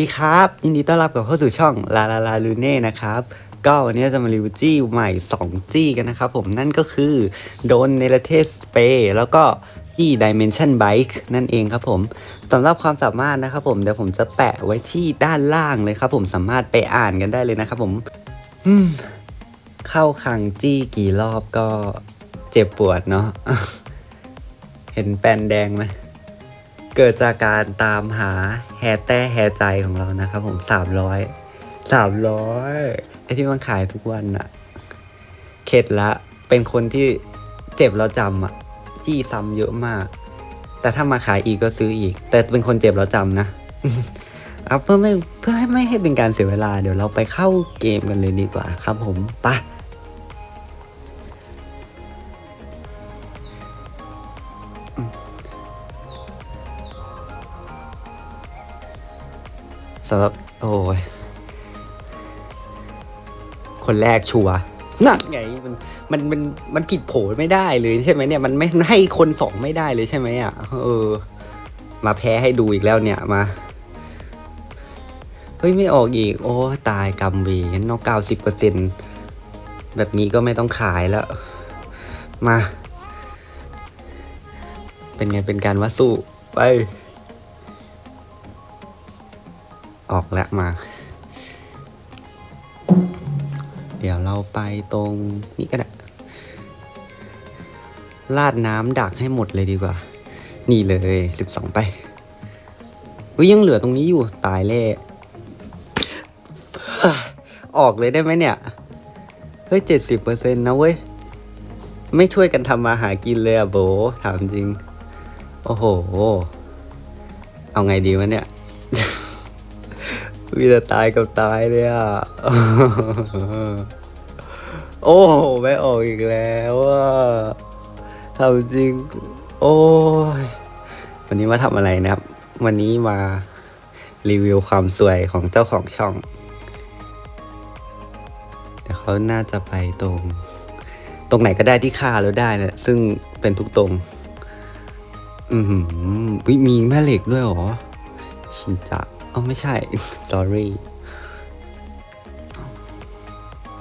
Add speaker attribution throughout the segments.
Speaker 1: ดีครับ ยินดีต้อนรับกับเข้าสู่ช่องลาลาลาลูเน่นะครับ ก็วันนี้จะมารีวิวจี้ใหม่ 2 จี้กันนะครับผมนั่นก็คือโดนเนลเทสเปย์แล้วก็จี้ Dimension Bike นั่นเองครับผมสำหรับความสามารถนะครับผมเดี๋ยวผมจะแปะไว้ที่ด้านล่างเลยครับผมสามารถไปอ่านกันได้เลยนะครับผมอืมเข้าคังจี้กี่รอบก็เจ็บปวดเนาะเห็นแปนแดงไหม เกิดจากการตามหาแฮแต้แฮใจของเรานะครับผมสามร้อยสามร้อยไอที่มันขายทุกวันอะเข็ดละ เป็นคนที่เจ็บแล้วจำอะจี้ซ้ำเยอะมาก แต่ถ้ามาขายอีกก็ซื้ออีก แต่เป็นคนเจ็บแล้วจำนะเอาเพื่อไม่เพื่อให้ไม่ให้เป็นการเสียเวลา เดี๋ยวเราไปเข้าเกมกันเลยดีกว่าครับผมไปะ สำหรับโอ้ยคนแรกชัวนั่นไงมันมันมันมันผิดโผไม่ได้เลยใช่ไหมเนี่ยมันไม่ให้คนสองไม่ได้เลยใช่ไหมอะเออ มาแพ้ให้ดูอีกแล้วเนี่ยมาเฮ้ยไม่ออกอีก โอ้ตายกำวีงั้นนอกเก้าสิบเปอร์เซ็นแบบนี้ก็ไม่ต้องขายแล้ว มา เป็นไงเป็นการว่าสู้ไป ออกแล้วมา เดี๋ยวเราไปตรงนี้ก็ได้ลาดน้ำดักให้หมดเลยดีกว่า นี่เลยสิบสองไปอุ้ยยังเหลือตรงนี้อยู่ ตายเล่ออกเลยได้ไหมเนี่ย เฮ้ยเจ็ดสิบเปอร์เซ็นต์นะเว้ย ไม่ช่วยกันทำมาหากินเลยอะโบ ถามจริง โอ้โห เอาไงดีวะเนี่ย มีแต่ตายกับตายเลยอะ โอ้ไม่ออกอีกแล้วอะทำจริง โอ้ย วันนี้มาทำอะไรนะครับ วันนี้มารีวิวความสวยของเจ้าของช่องเดี๋ยวเขาน่าจะไปตรง ตรงไหนก็ได้ที่ฆ่าแล้วได้นะซึ่งเป็นทุกตรง อือหือวิมีแม่เหล็กด้วยหรอ ชินจ อ๋อไม่ใช่ sorry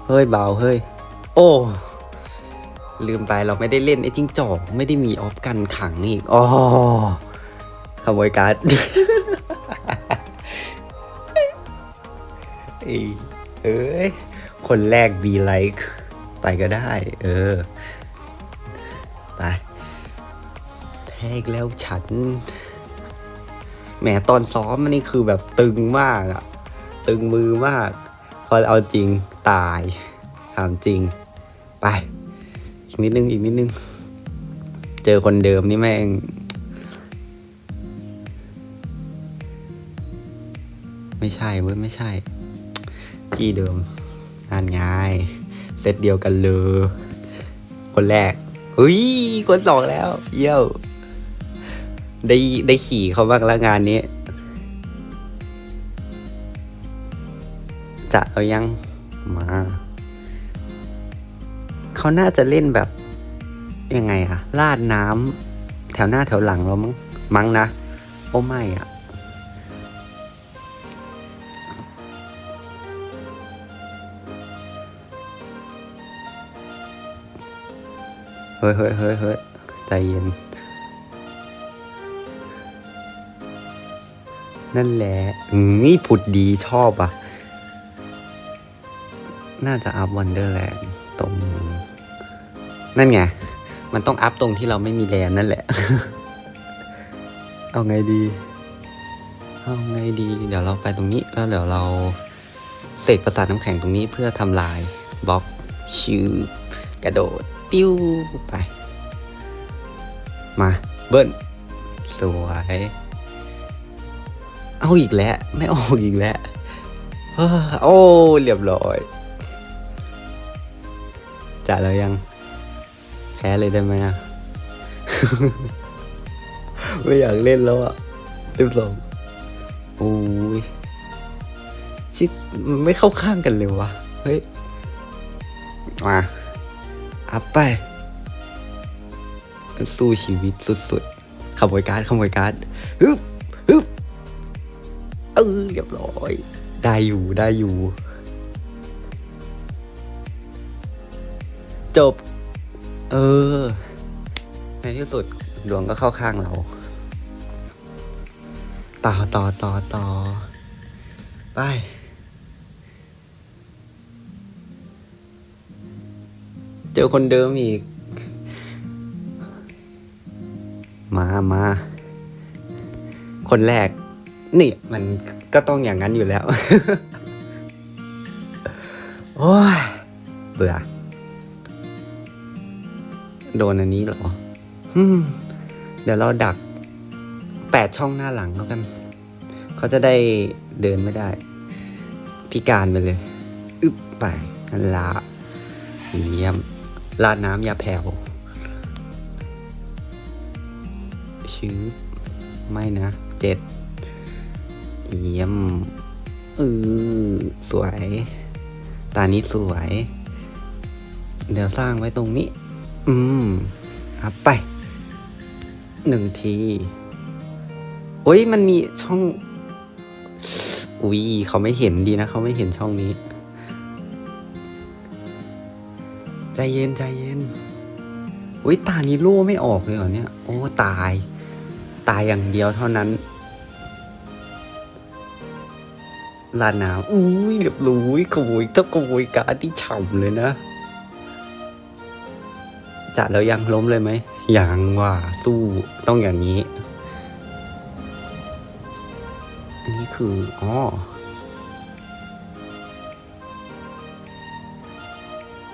Speaker 1: เฮ้ยเบาเฮ้ย โอ้ ลืมไปเราไม่ได้เล่นไอ้จิ้งจอก ไม่ได้มีออฟกันขังอีกอ๋อขโมยการ์ดเอ้ย คนแรก be like ไปก็ได้ เออ ไปแพ้อีกแล้วฉัน แหมตอนซ้อมมันนี่คือแบบตึงมากอะตึงมือมาก พอเอาจริงตายถามจริง ไป อีกนิดนึงอีกนิดนึง เจอคนเดิมนี่แม่งไม่ใช่เว้ยไม่ใช่ จี้เดิมนั่นไงเซตเดียวกันเลย คนแรกเฮ้ยคนสองแล้ว เยี่ยว ได้ได้ขี่เขาบ้างแล้วงานนี้ จะเอายังมา เขาน่าจะเล่นแบบ ยังไงอะลาดน้ำแถวหน้าแถวหลังเรามั้งมั้งนะ โอ้ไม่อะเฮ้ยเฮ้ยเฮ้ยเฮ้ยใจเย็น นั่นแหละนี่ผุดดีชอบอะน่าจะอัพวันเดอร์แลนด์ตรง นั่นไง มันต้องอัพตรงที่เราไม่มีแลนด์นั่นแหละ เอาไงดี เอาไงดี เดี๋ยวเราไปตรงนี้แล้วเดี๋ยวเราเสกประสาทน้ำแข็งตรงนี้เพื่อทำลายบล็อกชือกระโดด ปิ้วไป มา เบิ้ลสวย เอาอีกแล้ว ไม่ออกอีกแล้วโอ้เรียบร้อยจะแล้วยังแพ้เลยได้ไหมอะไม่อยากเล่นแล้วอะสิบสองโอ้ยชิดไม่เข้าข้างกันเลยวะเฮ้ยมาอัพไปสู้ชีวิตสุดๆขโมยการ์ดขโมยการ์ดฮึบฮึบ ออเรียบร้อย ได้อยู่ได้อยู่ จบ เออ ในที่สุดดวงก็เข้าข้างเรา ต่อต่อต่อต่อไปเจอคนเดิมอีก มา มา คนแรก นี่มันก็ต้องอย่างนั้นอยู่แล้ว โอ้ย เบื่อ โดนอันนี้เหรอเดี๋ยวเราดักแปดช่องหน้าหลังแล้วกัน เขาจะได้เดินไม่ได้ พิการไปเลย อึบไปนั่นละเยี่ยมลาดน้ำยาแผ่วชื้อไม่นะเจ็ด เยี่ยมเออสวย ตานี้สวย เดี๋ยวสร้างไว้ตรงนี้ อืมอัพไปหนึ่งทีโอ้ยมันมีช่อง อุ้ยเขาไม่เห็นดีนะ เขาไม่เห็นช่องนี้ ใจเย็นใจเย็นอุ้ยตานี้โล่ไม่ออกเลยเหรอเนี่ย โอ้ ตาย ตายอย่างเดียวเท่านั้น ลาดน้ำอุ้ยเรียบร้อยขโมยถ้าขโมยการดที่ฉ่ำเลยนะจะแล้วยังล้มเลยไหมยังว่าสู้ต้องอย่างนี้ อันนี้คืออ๋อ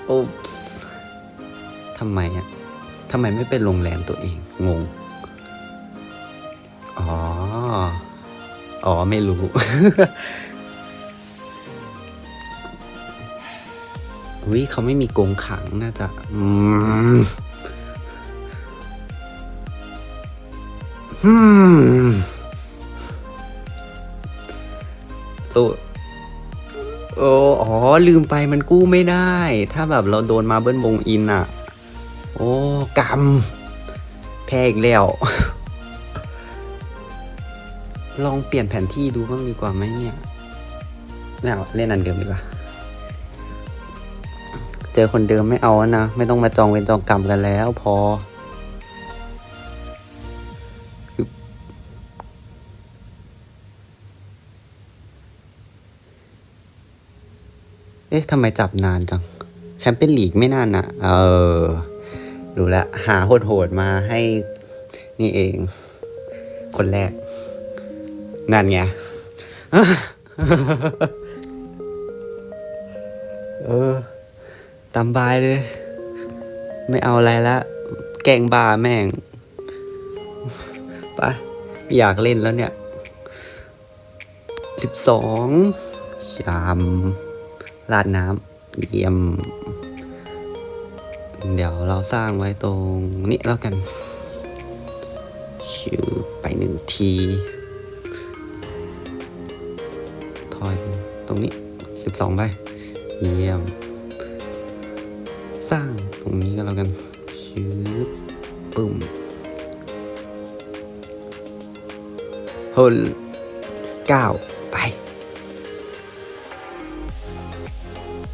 Speaker 1: โอ๊ปส์ทำไมอะทำไมไม่เป็นโรงแรมตัวเอง งง อ๋อ อ๋อ ไม่รู้ อุ้ยเขาไม่มีกงขังน่าจะอืมอืมตัวโอ้อ๋อ ลืมไปมันกู้ไม่ได้ ถ้าแบบเราโดนมาเบิ้ลบงอินอะโอ้ กรรม แพ้อีกแล้ว ลองเปลี่ยนแผนที่ดูบ้างดีกว่าไหมเนี่ยไม่เอาเล่นอันเดิมดีกว่า เจอคนเดิมไม่เอานะ ไม่ต้องมาจองเวรจองกรรมกันแล้วพอ เอ๊ะทำไมจับนานจัง แชมเปี้ยนลีกไม่นานนะเออ รู้แล้วหาโหดๆมาให้ นี่เอง คนแรก นั่นไงเออ ตามบายเลย ไม่เอาอะไรละ แกงบาแม่งไปอยากเล่นแล้วเนี่ยสิบสองชามลาดน้ำเยี่ยม เดี๋ยวเราสร้างไว้ตรงนี้แล้วกันชื่อไปหนึ่งที ทอยตรงนี้สิบสองใบเยี่ยม สร้างตรงนี้ก็แล้วกันชืบปึ้มโฮลเก้าไป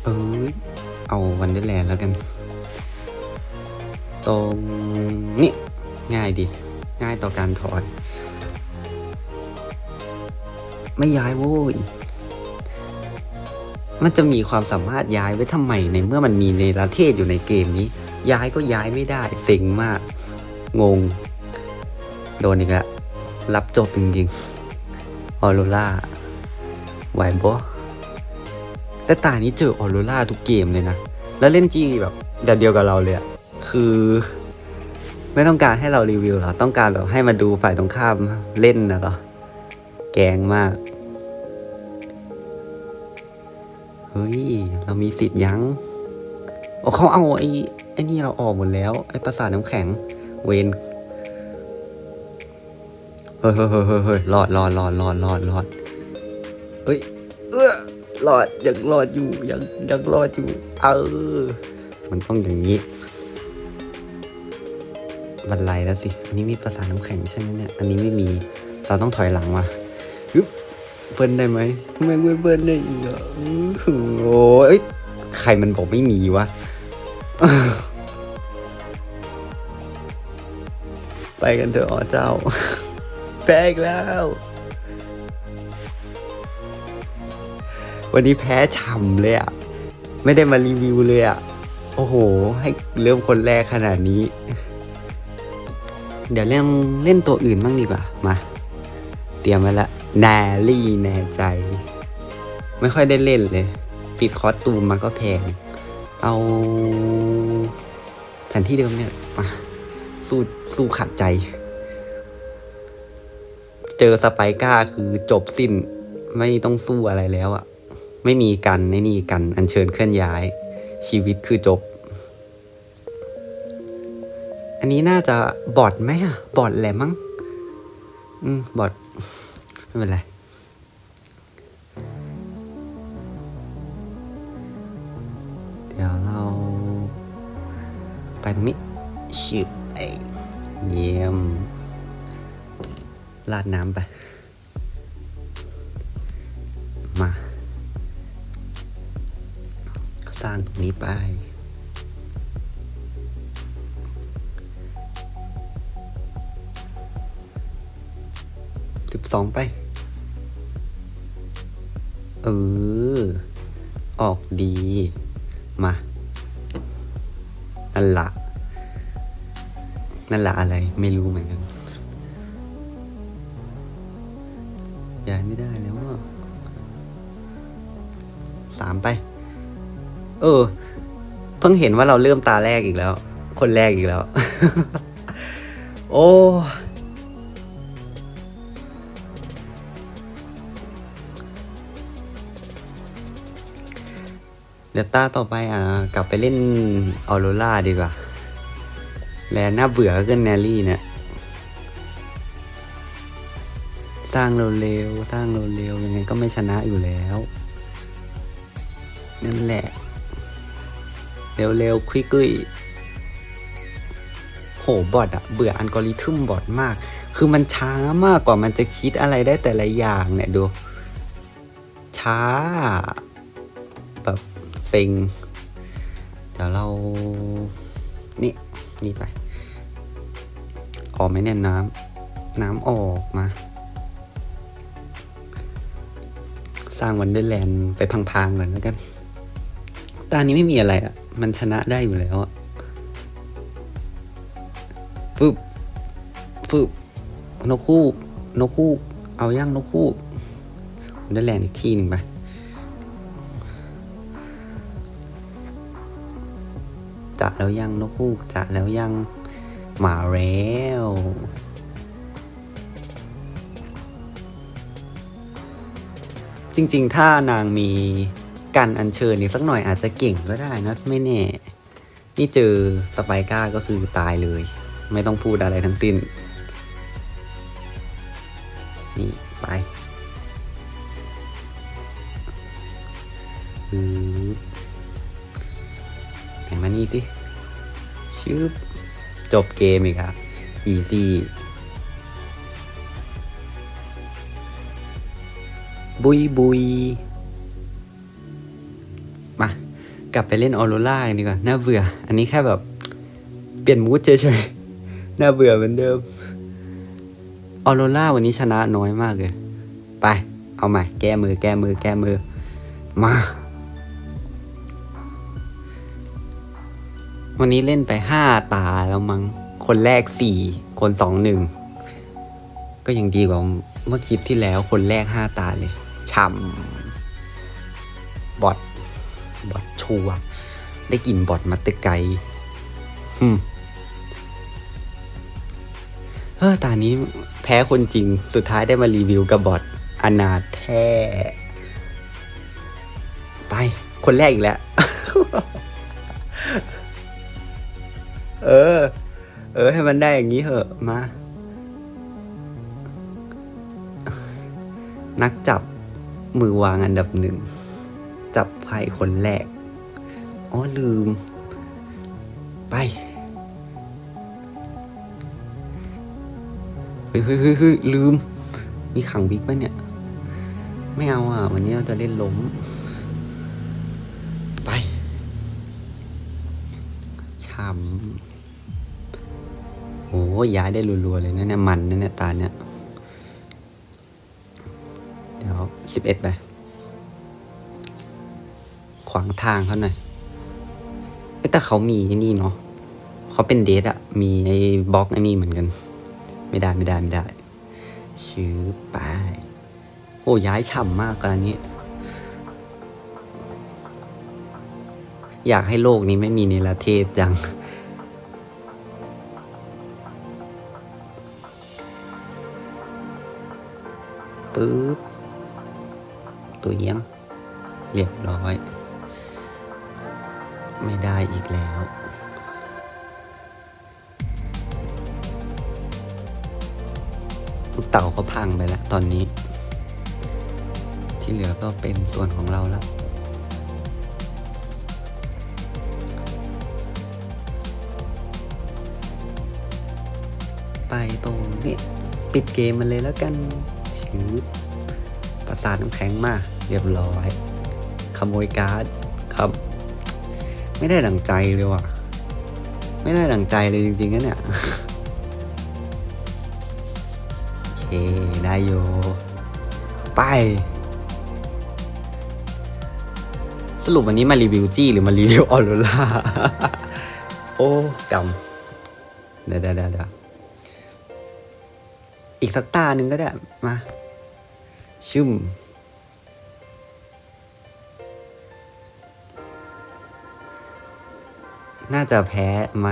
Speaker 1: เอ้ย เอาวันเดอร์แลนด์แล้วกัน ตรงนี้ง่ายดี ง่ายต่อการถอย ไม่ย้ายโว้ย มันจะมีความสามารถย้ายไว้ทำไมในเมื่อมันมีในประเทศอยู่ในเกมนี้ ย้ายก็ย้ายไม่ได้เซ็งมาก งง โดนอีกแล้วรับจบจริงๆออโรล่าไหวบอแต่ตานี้เจอออโรล่าทุกเกมเลยนะ แล้วเล่นจีแบบเดียวเดียวกับเราเลยอะคือ ไม่ต้องการให้เรารีวิวหรอ ต้องการแบบให้มาดูฝ่ายตรงข้ามเล่นนะหรอ แกงมาก เฮ้ย เรามีสิทธิ์ยั้งโอ้เขาเอาไอ้ไอ้นี่เราออกหมดแล้ว ไอ้ประสาทน้ำแข็ง เวนเฮ้ยเฮ้ยเฮ้ยเฮ้ยเฮ้ยรอดรอดรอดรอดรอดรอดเฮ้ย เออรอดยังรอดอยู่ยังยังรอดอยู่ เออ มันต้องอย่างนี้บันไลแล้วสิ อันนี้มีประสาทน้ำแข็งใช่ไหมเนี่ย อันนี้ไม่มี เราต้องถอยหลังมาฮึบ เบิ้ลได้ไหมแม่งไม่เบิ้ลได้อีกเหรออื้อโอ้ยใครมันบอกไม่มีวะไปกันเถอะอ๋อเจ้าแพ้อีกแล้ว วันนี้แพ้ฉ่ำเลยอะไม่ได้มารีวิวเลยอะโอ้โห ให้เริ่มคนแรกขนาดนี้ เดี๋ยวเล่นเล่นตัวอื่นบ้างดีกว่ามา เตรียมไว้ละ แนลี่แน่ใจ ไม่ค่อยได้เล่นเลย ปิดคอสตูมมาก็แพง เอาแผนที่เดิมเนี่ยมาสู้สู้ขัดใจ เจอสไปก้าคือจบสิ้น ไม่ต้องสู้อะไรแล้วอะไม่มีกันในนี่กัน อัญเชิญเคลื่อนย้าย ชีวิตคือจบ อันนี้น่าจะบอดไหมอะบอดแหละมั้ง อืม บอด ไม่เป็นไรเดี๋ยวเราไปตรงนี้ชืบไอเยี่ยมลาดน้ำไป มา สร้างตรงนี้ไปสิบสองไป เออ ออกดี มา นั่นละ นั่นละอะไรไม่รู้เหมือนกันย้ายไม่ได้แล้วอะสามไป เออ เพิ่งเห็นว่าเราเริ่มตาแรกอีกแล้ว คนแรกอีกแล้ว โอ้ เดี๋ยวตาต่อไปอะกลับไปเล่นออโรล่าดีกว่า แลน่าเบื่อก็แนลลี่เนี่ย สร้างเร็วๆสร้างเร็วๆยังไงก็ไม่ชนะอยู่แล้ว นั่นแหละ เร็วๆควิกยโหบอทอะเบื่ออัลกอริทึมบอทมาก คือมันช้ามากกว่ามันจะคิดอะไรได้แต่ละอย่างเนี่ยดู ช้า เซ็งเดี๋ยวเรานี่นี่ไป ออกไหมเนี่ยน้ำน้ำออกมา สร้างวันเดอร์แลนด์ไปพังๆก่อนแล้วกันตานี้ไม่มีอะไรอะ่ะ มันชนะได้อยู่แล้วอะ่ะฟึบฟึบนกคู่ นกคู่ เอาย่างนกคู่วันเดอร์แลนด์อีกที่หนึ่งไป จะแล้วยังนกคู่จะแล้วยังมาแล้วจริงๆ ถ้านางมีการอัญเชิญอีกสักหน่อยอาจจะเก่งก็ได้นะไม่แน่ นี่เจอสไปก้าก็คือตายเลย ไม่ต้องพูดอะไรทั้งสิ้น นี่ ไปอือไหนมานี่สิ ชืบจบเกมอีกครับ easy บุยบุยมากลับไปเล่นออโรล่ากันดีกว่าน่าเบื่อ อันนี้แค่แบบเปลี่ยนมูดเฉยๆ น่าเบื่อเหมือนเดิมออโรล่าวันนี้ชนะน้อยมากเลย ไป เอาใหม่ แก้มือ แก้มือ แก้มือ มา วันนี้เล่นไปห้าตาแล้วมั้งคนแรกสี่คนสองหนึ่งก็ยังดีกว่าเมื่อคลิปที่แล้วคนแรกห้าตาเลยช่ำบอทบอทชัวได้กลิ่นบอทมาแตะไกลฮึมเออตานี้แพ้คนจริงสุดท้ายได้มารีวิวกับบอทอนาแท้ ไป คนแรกอีกแล้ว เออ เออ ให้มันได้อย่างนี้เหอะมา นักจับมือวางอันดับหนึ่ง จับไพ่คนแรก อ๋อลืม ไปเฮ้ยเฮ้ยเฮ้ยเฮ้ยลืม มีขังบิ๊กปะเนี่ย ไม่เอาอะ วันนี้เราจะเล่นล้ม ไปช้ำ โอ้ยย้ายได้รัวๆเลยนะเนี่ยมันนะเนี่ยตาเนี่ยเดี๋ยวสิบเอ็ดไป ขวางทางเขาหน่อยแต่เขามีไอ้นี่เนาะเขาเป็นเดทอะมีไอ้บล็อกไอ้นี่เหมือนกัน ไม่ได้ไม่ได้ไม่ได้ชื่อไปโอ้ย้ายฉ่ำมากกรณีนี้ อยากให้โลกนี้ไม่มีเนรเทศจัง ปึ๊บ ตัวเยี่ยม เรียบร้อย ไม่ได้อีกแล้วลูกเต่าก็พังไปแล้วตอนนี้ ที่เหลือก็เป็นส่วนของเราแล้ว ไปตรงนี้ ปิดเกมมันเลยแล้วกันือประสาทน้ำแข็งมาเรียบร้อย ขโมยการ์ดครับ ไม่ได้ดังใจเลยว่ะ ไม่ได้ดังใจเลยจริงๆนะเนี่ยโอเค ได้โยไป สรุปวันนี้มารีวิวจี้หรือมารีวิวออโรล่าโอ้กำเดี๋ยวเดี๋ยวเดี๋ยวเดี๋ยวอีกสักตาหนึ่งก็ได้มา ชึมน่าจะแพ้ไหม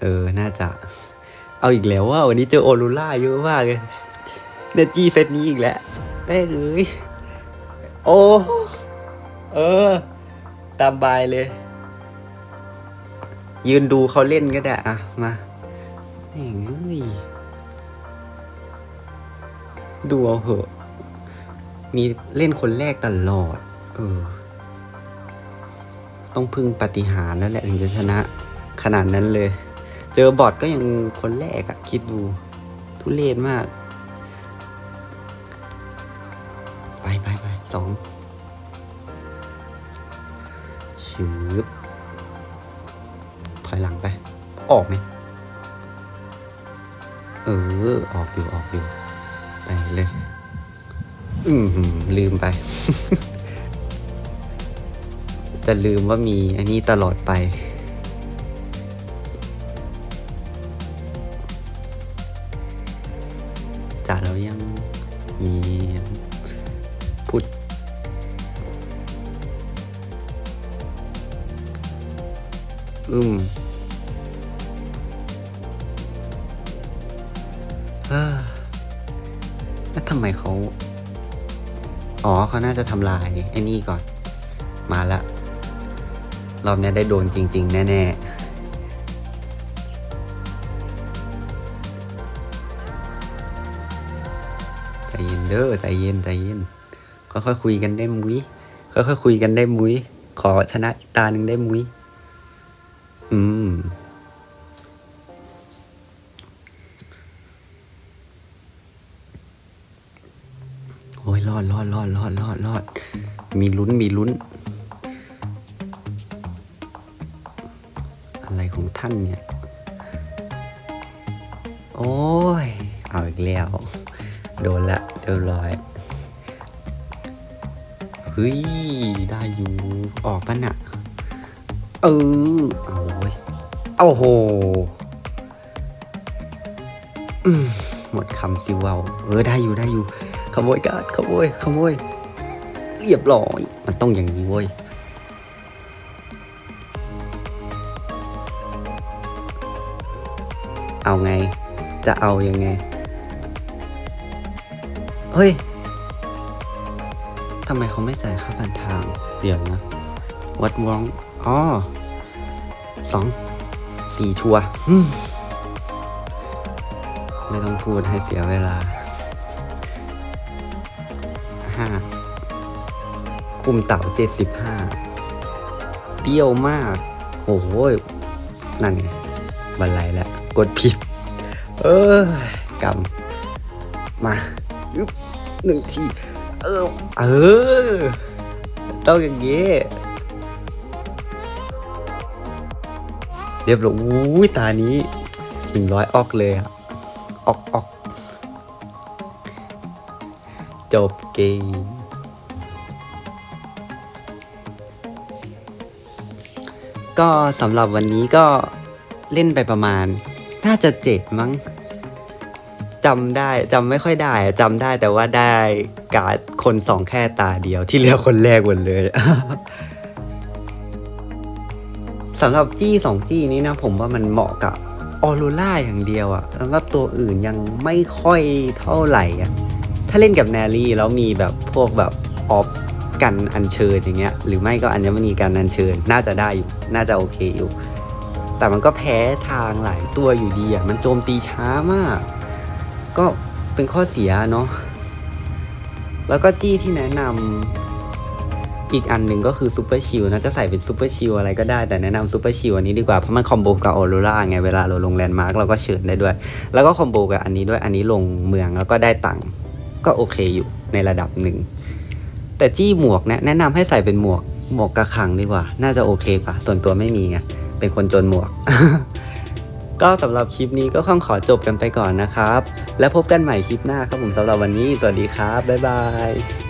Speaker 1: เออ น่าจะ เอาอีกแล้วว่า วันนี้เจอโอรูล่าเยอะมากเลยเนจีเซตนี้อีกแล้วแม่เอ้ย โอ้ เออ ตามบายเลย ยืนดูเขาเล่นก็ได้อะมาแม่งเอ้ย ดูเอาเหอะ มีเล่นคนแรกตลอด เออ ต้องพึ่งปฏิหารแล้วแหละถึงจะชนะ ขนาดนั้นเลย เจอบอทก็ยังคนแรกอะคิดดู ทุเรศมาก ไปไปไปสองชืบถอยหลังไป ออกไหม เออ ออกอยู่ ออกอยู่ ไปเลย อืมลืมไป จะลืมว่ามีอันนี้ตลอดไปจ่าเรายังยีพุดอืม อ๋อเขาน่าจะทำลายไอ้นี่ก่อน มาละ รอบนี้ได้โดนจริง ๆ แน่ ๆใจเย็นเด้อใจเย็นใจเย็นค่อยๆคุยกันได้มุ้ยค่อยๆคุยกันได้มุ้ยขอชนะอีกตาหนึ่งได้มุ้ยอืม รอดรอดรอดรอดรอดรอดมีลุ้นมีลุ้น อะไรของท่านเนี่ย โอ้ย เอาอีกแล้ว โดนละเรียบร้อยเฮ้ย ได้อยู่ ออกปะน่ะ เออโอ้ยโอ้โหหมดคำซิวเอาเออ ได้อยู่ได้อยู่ ขโมยการ์ดขโมยขโมยเรียบร้อยมันต้องอย่างนี้เว้ยเอาไง จะเอายังไง เฮ้ยทำไมเขาไม่ใส่ค่าผ่านทาง เดี๋ยวนะ วัดวองอ๋อสองสี่ชัวไม่ต้องพูดให้เสียเวลา ห้าคุมเต่าเจ็ดสิบห้าเปรี้ยวมาก โอ้โหนั่นไงบันไลแล้วกดผิด เออกำมาอึ๊บหนึ่งที เออ เออ ต้องอย่างนี้เรียบร้อยอุ้ยตานี้หนึ่งร้อยออกเลยอะออกออก จบเกมก็สำหรับวันนี้ก็เล่นไปประมาณ น่าจะเจ็ดมั้งจำได้จำไม่ค่อยได้จำได้แต่ว่าได้การ์ดคนสองแค่ตาเดียวที่เหลือคนแรกหมดเลยสำหรับจี้สองจี้นี้นะผมว่ามันเหมาะกับออโรล่าอย่างเดียวอะสำหรับตัวอื่นยังไม่ค่อยเท่าไหร่อะ ถ้าเล่นกับแนรี่แล้วมีแบบพวกแบบออฟกันอัญเชิญอย่างเงี้ยหรือไม่ก็อัญมณีกันอัญเชิญน่าจะได้อยู่น่าจะโอเคอยู่ แต่มันก็แพ้ทางหลายตัวอยู่ดีอะมันโจมตีช้ามาก ก็เป็นข้อเสียเนาะแล้วก็จี้ที่แนะนำอีกอันหนึ่งก็คือซูเปอร์ชิลนะจะใส่เป็นซูเปอร์ชิลอะไรก็ได้แต่แนะนำซูเปอร์ชิลอันนี้ดีกว่า เพราะมันคอมโบกับออโรราไงเวลาเราลงแลนด์มาร์กเราก็เชิญได้ด้วย แล้วก็คอมโบกับอันนี้ด้วยอันนี้ลงเมืองแล้วก็ได้ตังค์ ก็โอเคอยู่ในระดับหนึ่ง แต่จี้หมวกนะแนะนำให้ใส่เป็นหมวกหมวกกระขังดีกว่า น่าจะโอเคกว่า ส่วนตัวไม่มีไงเป็นคนจนหมวก ก็สำหรับคลิปนี้ก็ต้องขอจบกันไปก่อนนะครับ แล้วพบกันใหม่คลิปหน้าครับผมสำหรับวันนี้ สวัสดีครับ บ๊ายบาย